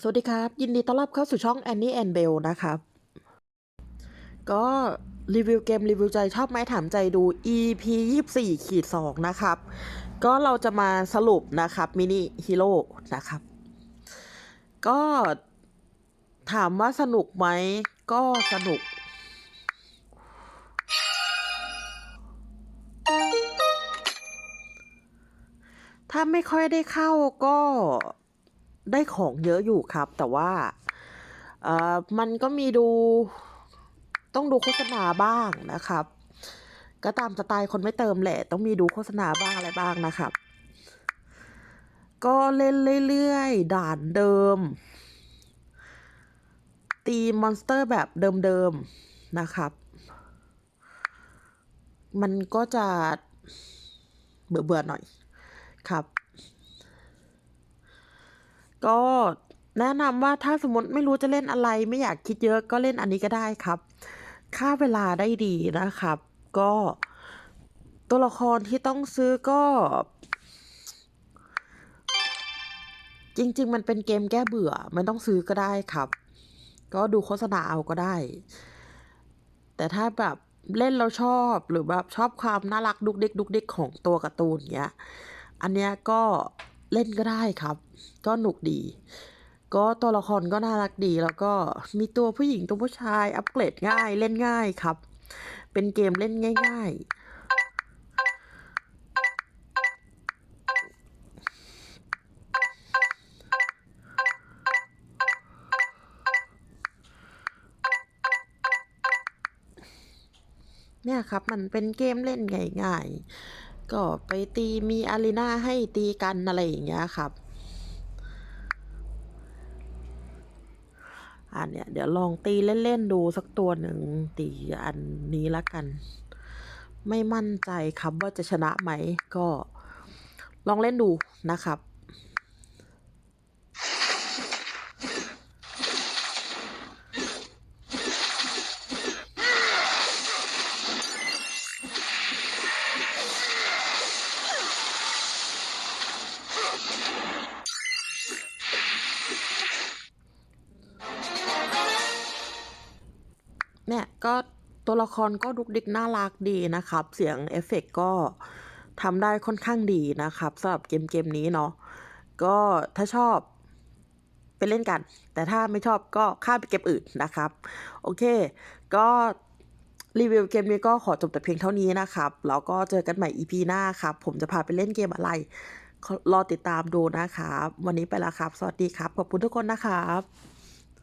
สวัสดีครับ ยินดีต้อนรับเข้าสู่ช่อง Annie and Bell นะครับ ก็รีวิวเกมรีวิวใจชอบไหมถามใจดู EP 24ขีด2นะครับ ก็เราจะมาสรุปนะครับมินิฮีโร่นะครับ ก็ถามว่าสนุกไหม ก็สนุก ถ้าไม่ค่อยได้เข้าก็ ได้ของเยอะอยู่ครับ แต่ว่าเอ่อมันก็มีดูต้องดูโฆษณาบ้างนะครับ ก็ตามสไตล์คนไม่เติมแหละ ต้องมีดูโฆษณาบ้างอะไรบ้างนะครับ ก็เล่นเรื่อยๆ ด่านเดิม ตีมอนสเตอร์แบบเดิมๆนะครับ มันก็จะเบื่อๆหน่อยครับ ก็แนะนำว่าถ้าสมมติไม่รู้จะเล่นอะไร ไม่อยากคิดเยอะก็เล่นอันนี้ก็ได้ครับค่าเวลาได้ดีนะครับ ก็ตัวละครที่ต้องซื้อก็ จริง ๆ มันเป็นเกมแก้เบื่อไม่ต้องซื้อก็ได้ครับ ก็ดูโฆษณาเอาก็ได้ แต่ถ้าแบบเล่นแล้วชอบหรือแบบชอบความน่ารักดุกดิกดุกดิกของตัวการ์ตูนเงี้ย อันเนี้ยก็ เล่นก็ได้ครับ ก็หนุกดี ก็ตัวละครก็น่ารักดี แล้วก็มีตัวผู้หญิงตัวผู้ชาย อัปเกรดง่ายเล่นง่ายครับ เป็นเกมเล่นง่ายๆเนี่ยครับ มันเป็นเกมเล่นง่ายๆ ก็ไปตีมีอารีนาให้ตีกันอะไรอย่างเงี้ยครับอันเนี้ยเดี๋ยวลองตีเล่น ๆ ดูสักตัวหนึ่งตีอันนี้ละกัน ไม่มั่นใจครับว่าจะชนะไหมก็ลองเล่นดูนะครับ เนี่ยก็ตัวละครก็ดุกดิกน่ารักดีนะครับ เสียงเอฟเฟกต์ก็ทำได้ค่อนข้างดีนะครับสำหรับเกมเกมนี้เนาะก็ถ้าชอบไปเล่นกัน แต่ถ้าไม่ชอบก็ข้ามไปเกมอื่นนะครับ โอเค ก็รีวิวเกมนี้ก็ขอจบแต่เพียงเท่านี้นะครับ แล้วก็เจอกันใหม่ EP หน้าครับ ผมจะพาไปเล่นเกมอะไร รอติดตามดูนะครับ วันนี้ไปแล้วครับ สวัสดีครับ ขอบคุณทุกคนนะครับ